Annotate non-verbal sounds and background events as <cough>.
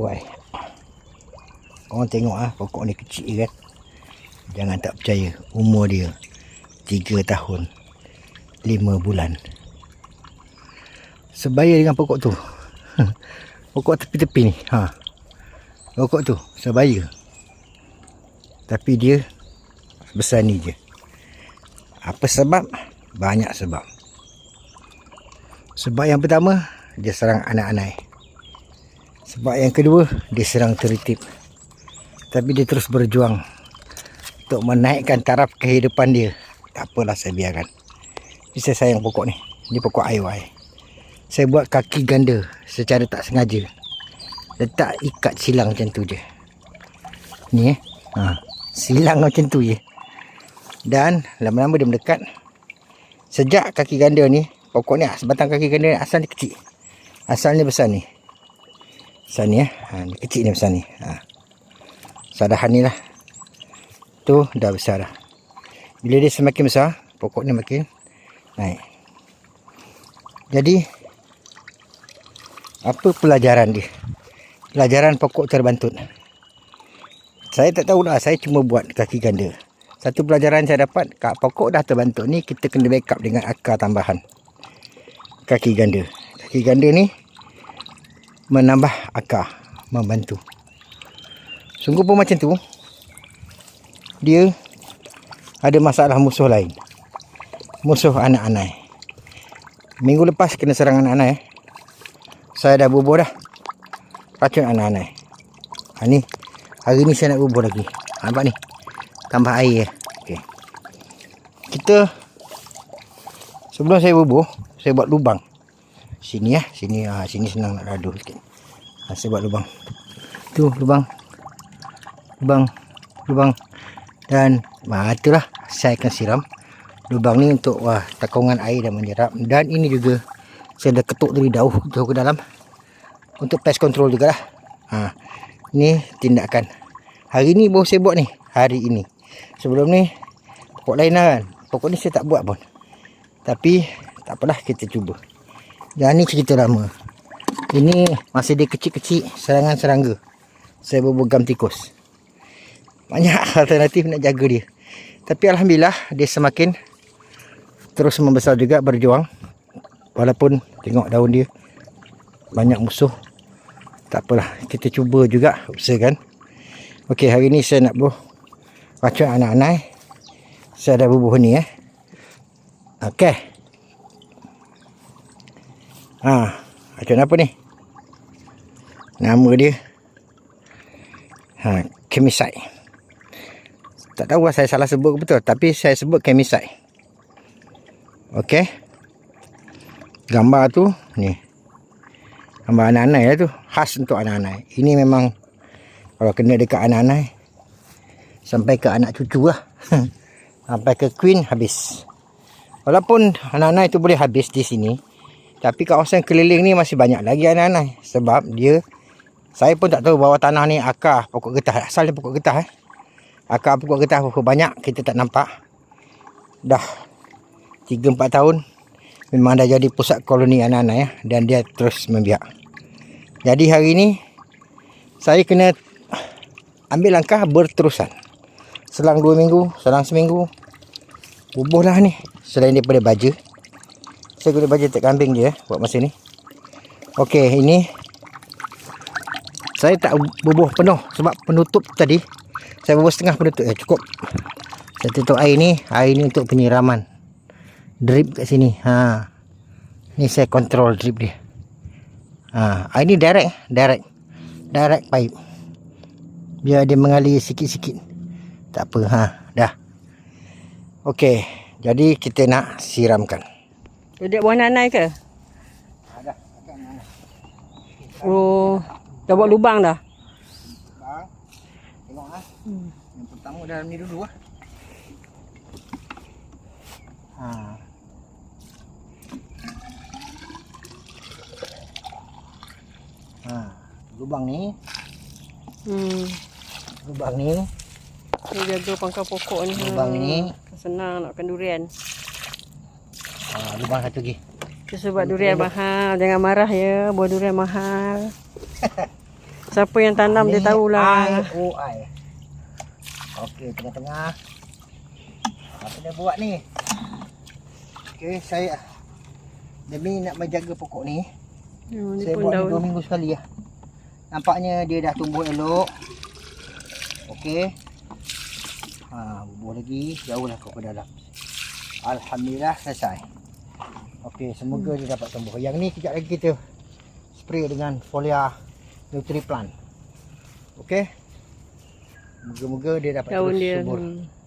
Why? Orang tengok ah pokok ni kecil kan. Jangan tak percaya. Umur dia 3 tahun 5 bulan. Sebaya dengan pokok tu. <laughs> pokok tepi-tepi ni. Ha. Pokok tu sebaya. Tapi dia besar ni je. Apa sebab? Banyak sebab. Sebab yang pertama, dia serang anak-anak. Sebab yang kedua, dia serang teritip. Tapi dia terus berjuang untuk menaikkan taraf kehidupan dia. Tak apalah saya biarkan. Tapi saya sayang pokok ni. Ini pokok IY. Saya buat kaki ganda secara tak sengaja. Letak ikat silang macam tu je. Ni eh. Ha. Silang macam tu je. Dan lama-lama dia mendekat. Sejak kaki ganda ni, pokok ni sebatang kaki ganda ni asal dia kecil. Asalnya besar ni. Besar ni eh. Ha, kecil ni besar ni. Ha. Sadahan ni lah. Tu dah besar dah. Bila dia semakin besar, pokok ni makin naik. Jadi, apa pelajaran dia? Pelajaran pokok terbantut. Saya tak tahu dah, saya cuma buat kaki ganda. Satu pelajaran saya dapat, kat pokok dah terbantuk ni, kita kena backup dengan akar tambahan. Kaki ganda. Kaki ganda ni, menambah akar, membantu. Sungguh pun macam tu, dia ada masalah musuh lain. Musuh anak-anak. Minggu lepas kena serang anak-anak. Saya dah bubuh dah. Racun anak-anak. Ha ni. Hari ni saya nak bubuh lagi. Ha, nampak ni. Tambah air eh. Okey. Kita sebelum saya bubuh, saya buat lubang. Sini eh, sini ah ha, sini senang nak radu sikit. Ha, saya buat lubang. Tu lubang. Lubang. Lubang. Dan ha, itulah saya akan siram lubang ni untuk wah takungan air dan menyerap dan ini juga saya dah ketuk dari jauh jauh ke dalam untuk pest control juga lah ha, ni tindakan hari ni baru saya buat ni hari ini sebelum ni pokok lain lah kan pokok ni saya tak buat pun tapi tak apalah kita cuba dan ni cerita lama. Ini masih dia kecil-kecil serangan serangga. Saya berbergam tikus. Banyak <laughs> alternatif nak jaga dia. Tapi Alhamdulillah dia semakin terus membesar juga berjuang. Walaupun tengok daun dia banyak musuh. Tak apalah kita cuba juga usahakan ok hari ni saya nak buh racun anak-anak saya dah bubuh ni eh. Ok ha, racun apa ni nama dia ha, chemisite tak tahu lah saya salah sebut ke betul tapi saya sebut chemisite Okey. Gambar tu ni. Gambar anak-anak lah tu. Khas untuk anak-anak. Ini memang kalau kena dekat anak-anak sampai ke anak cucu lah. <laughs> sampai ke queen habis. Walaupun anak-anak itu boleh habis di sini. Tapi kawasan keliling ni masih banyak lagi anak-anak. Sebab dia saya pun tak tahu bahawa tanah ni akar pokok getah. Asal dia pokok getah eh. Akar pokok getah banyak kita tak nampak. Dah 3-4 tahun memang dah jadi pusat koloni anak-anak ya dan dia terus membiak. Jadi hari ini saya kena ambil langkah berterusan. Selang 2 minggu, selang seminggu bubuhlah ni selain daripada baja. Saya guna baja tak kambing je ya, buat masa ni. Okey, ini saya tak bubuh penuh sebab penutup tadi. Saya bubuh setengah penutup ya cukup. Saya tutup air ni, air ni untuk penyiraman. Drip kat sini ha. Ni saya control drip dia. Ha ah, ini direct direct. Direct pipe. Biar dia mengalir sikit-sikit. Tak apa ha dah. Okey jadi kita nak siramkan Duduk buah nanai ke? Ada. Oh, dah buat lubang dah? Bang, tengok lah. Hmm. Yang pertama dalam ni dulu lah. Ha. Ha, lubang ni. Hmm. Lubang ni. Dia jaga pangkal pokok ni. Lubang ni. Senang nak makan durian. Lubang satu lagi. Itu sebab durian mahal. Jangan marah ya. Buah durian mahal. <laughs> Siapa yang tanam dia tahulah. IOI. Okey, tengah-tengah. Apa dia buat ni? Okey, saya demi nak menjaga pokok ni, ni saya buat daun. dua minggu sekali lah. Nampaknya dia dah tumbuh elok. Okey. Ha, bubuh lagi, jauhlah kau ke dalam. Alhamdulillah selesai. Okey, semoga dia dapat tumbuh. Yang ni kejap lagi kita spray dengan folia Nutriplant. Okey. Moga-moga dia dapat Daun terus dia. subur. Hmm.